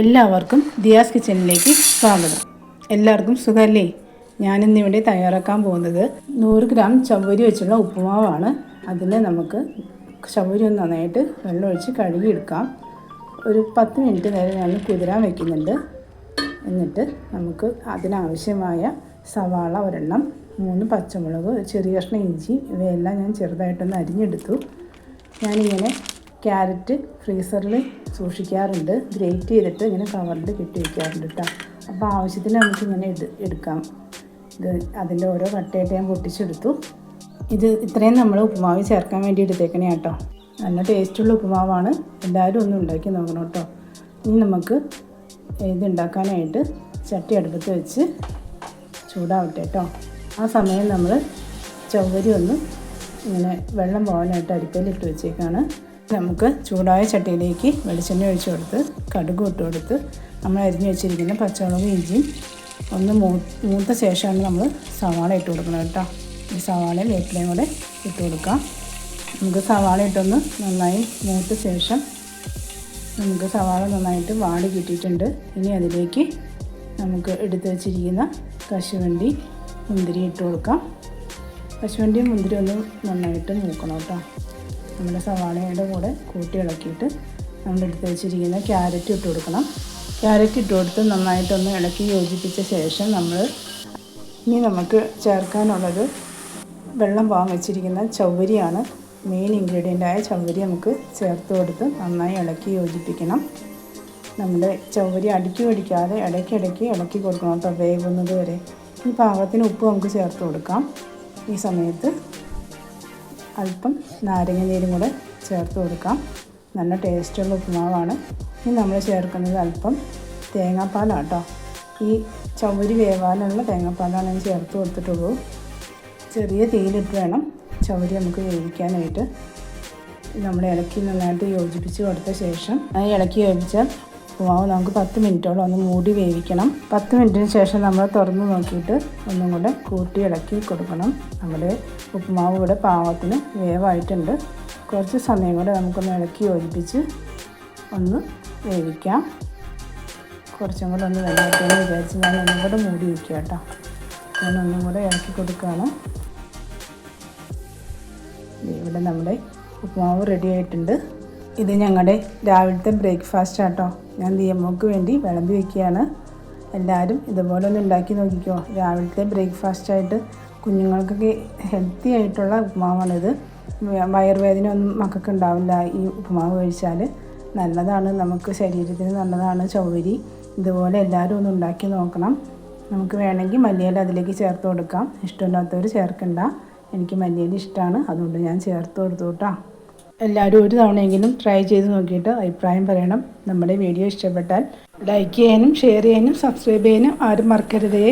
എല്ലാവർക്കും ദിയാസ് കിച്ചണിലേക്ക് സ്വാഗതം. എല്ലാവർക്കും സുഖമല്ലേ ഞാനിന്നിവിടെ തയ്യാറാക്കാൻ പോകുന്നത് നൂറ് ഗ്രാം ചവരി വെച്ചുള്ള ഉപ്പുമാവാണ്. അതിന് നമുക്ക് ചവരി ഒന്ന് നന്നായിട്ട് വെള്ളമൊഴിച്ച് കഴുകിയെടുക്കാം. ഒരു പത്ത് മിനിറ്റ് നേരം ഞാൻ കുതിരാൻ വയ്ക്കുന്നുണ്ട് എന്നിട്ട് നമുക്ക് അതിനാവശ്യമായ സവാള ഒരെണ്ണം മൂന്ന് പച്ചമുളക് ചെറിയ കഷ്ണം ഇഞ്ചി ഇവയെല്ലാം ഞാൻ ചെറുതായിട്ടൊന്ന് അരിഞ്ഞെടുത്തു. ഞാനിങ്ങനെ ക്യാരറ്റ് ഫ്രീസറിൽ സൂക്ഷിക്കാറുണ്ട്. ഗ്രേറ്റ് ചെയ്തിട്ട് ഇങ്ങനെ കവറിൽ കെട്ടി വയ്ക്കാറുണ്ട് കേട്ടോ അപ്പോൾ ആവശ്യത്തിന് നമുക്കിങ്ങനെ എടു എടുക്കാം. ഇത് അതിന്റെ ഓരോ കട്ടയായിട്ട് ഞാൻ പൊട്ടിച്ചെടുത്തു. ഇത് ഇത്രയും നമ്മൾ ഉപ്പുമാവ് ചേർക്കാൻ വേണ്ടി എടുത്തേക്കണേ കേട്ടോ നല്ല ടേസ്റ്റുള്ള ഉപ്പുമാവാണ്. എല്ലാവരും ഒന്ന് ഉണ്ടാക്കി നോക്കണം കേട്ടോ ഇനി നമുക്ക് ഇത് ഉണ്ടാക്കാനായിട്ട് ചട്ടി അടുപ്പത്ത് വെച്ച് ചൂടാവട്ടെ കേട്ടോ ആ സമയം നമ്മൾ ചവ്വരി ഒന്ന് ഇങ്ങനെ വെള്ളം പോകാനായിട്ട് അരിപ്പയിലിട്ട് വെച്ചേക്കാണ്. നമുക്ക് ചൂടായ ചട്ടിയിലേക്ക് വെളിച്ചെണ്ണ ഒഴിച്ചു കൊടുത്ത് കടുക് ഇട്ട് കൊടുത്ത് നമ്മൾ അരിഞ്ഞു വെച്ചിരിക്കുന്ന പച്ചമുളകും ഇഞ്ചിയും ഒന്ന് മൂത്ത ശേഷമാണ് നമ്മൾ സവാള ഇട്ട് കൊടുക്കുന്നത് കേട്ടോ. ഈ സവാളയും വേപ്പിലയും കൂടെ ഇട്ട് കൊടുക്കാം. നമുക്ക് സവാള ഇട്ടൊന്ന് നന്നായി മൂത്ത ശേഷം നമുക്ക് സവാള നന്നായിട്ട് വാടി കിട്ടിയിട്ടുണ്ട്. ഇനി അതിലേക്ക് നമുക്ക് എടുത്തു വച്ചിരിക്കുന്ന കശുവണ്ടി മുന്തിരി ഇട്ട് കൊടുക്കാം. കശുവണ്ടിയും മുന്തിരി ഒന്ന് നന്നായിട്ട് നോക്കണം കേട്ടോ. നമ്മുടെ സവാളയുടെ കൂടെ കൂട്ടി ഇളക്കിയിട്ട് നമ്മൾ എടുത്ത് വെച്ചിരിക്കുന്ന ക്യാരറ്റ് ഇട്ട് കൊടുക്കണം. ക്യാരറ്റ് ഇട്ട് കൊടുത്ത് നന്നായിട്ടൊന്ന് ഇളക്കി യോജിപ്പിച്ച ശേഷം നമ്മൾ ഇനി നമുക്ക് ചേർക്കാനുള്ളത് വെള്ളം പാകം വെച്ചിരിക്കുന്ന ചവ്വരിയാണ് മെയിൻ ഇൻഗ്രീഡിയന്റായ ചൗവരി നമുക്ക് ചേർത്ത് കൊടുത്ത് നന്നായി ഇളക്കി യോജിപ്പിക്കണം. നമ്മുടെ ചൗവരി അടുക്കി പിടിക്കാതെ ഇടയ്ക്കിടയ്ക്ക് ഇളക്കി കൊടുക്കണം കേട്ടോ വരെ. ഈ പാകത്തിന് ഉപ്പ് നമുക്ക് ചേർത്ത് കൊടുക്കാം. ഈ സമയത്ത് അല്പം നാരങ്ങ നീരും കൂടെ ചേർത്ത് കൊടുക്കാം. നല്ല ടേസ്റ്റുള്ള ഉപ്പുമാവാണ് ഇനി നമ്മൾ ചേർക്കുന്നത് അല്പം തേങ്ങാപ്പാലാണ് കേട്ടോ ഈ ചവരി വേവാനുള്ള തേങ്ങാപ്പാലാണ് ഞാൻ ചേർത്ത് കൊടുത്തിട്ടുള്ളൂ. ചെറിയ തീയിലിട്ട് വേണം ചവരി നമുക്ക് വേവിക്കാനായിട്ട്. നമ്മൾ ഇളക്കി നന്നായിട്ട് യോജിപ്പിച്ച് കൊടുത്ത ശേഷം ഇളക്കി യോജിച്ച ഉപ്പുമാവ് നമുക്ക് പത്ത് മിനിറ്റോളം ഒന്ന് മൂടി വേവിക്കണം. പത്ത് മിനിറ്റിന് ശേഷം നമ്മൾ തുറന്ന് നോക്കിയിട്ട് ഒന്നും കൂടെ കൂട്ടി ഇളക്കി കൊടുക്കണം. നമ്മുടെ ഉപ്പുമാവ് ഇവിടെ പാവത്തിന് വേവായിട്ടുണ്ട്. കുറച്ച് സമയം കൂടെ നമുക്കൊന്ന് ഇളക്കി യോജിപ്പിച്ച് ഒന്ന് വേവിക്കാം. കുറച്ചും കൂടെ ഒന്ന് വെള്ളത്തിന് വിചാരിച്ച് ഞാൻ ഒന്നും കൂടെ മൂടി വയ്ക്കുക കേട്ടോ. ഞാൻ ഒന്നും കൂടെ ഇളക്കി കൊടുക്കുകയാണ്. ഇവിടെ നമ്മുടെ ഉപ്പുമാവ് റെഡി ആയിട്ടുണ്ട്. ഇത് ഞങ്ങളുടെ രാവിലത്തെ ബ്രേക്ക്ഫാസ്റ്റ് ആട്ടോ. ഞാൻ ദിയമ്മക്ക് വേണ്ടി വിളമ്പി വയ്ക്കുകയാണ് എല്ലാവരും ഇതുപോലെ ഒന്ന് ഉണ്ടാക്കി നോക്കിക്കോ. രാവിലത്തെ ബ്രേക്ക്ഫാസ്റ്റ് ആയിട്ട് കുഞ്ഞുങ്ങൾക്കൊക്കെ ഹെൽത്തി ആയിട്ടുള്ള ഉപ്മാവാണിത്. വയറുവേദന ഒന്നും മക്കൾക്ക് ഉണ്ടാവില്ല. ഈ ഉപ്മാവ് കഴിച്ചാൽ നല്ലതാണ്. നമുക്ക് ശരീരത്തിന് നല്ലതാണ് ചൗവരി ഇതുപോലെ എല്ലാവരും ഒന്ന് ഉണ്ടാക്കി നോക്കണം. നമുക്ക് വേണമെങ്കിൽ മല്ലിയില അതിലേക്ക് ചേർത്ത് കൊടുക്കാം. ഇഷ്ടമില്ലാത്തവർ ചേർക്കണ്ട. എനിക്ക് മല്ലിയില ഇഷ്ടമാണ് അതുകൊണ്ട് ഞാൻ ചേർത്ത് കൊടുത്തു കേട്ടോ. എല്ലാവരും ഒരു തവണയെങ്കിലും ട്രൈ ചെയ്ത് നോക്കിയിട്ട് അഭിപ്രായം പറയണം. നമ്മുടെ വീഡിയോ ഇഷ്ടപ്പെട്ടാൽ ലൈക്ക് ചെയ്യാനും ഷെയർ ചെയ്യാനും സബ്സ്ക്രൈബ് ചെയ്യാനും ആരും മറക്കരുതേ.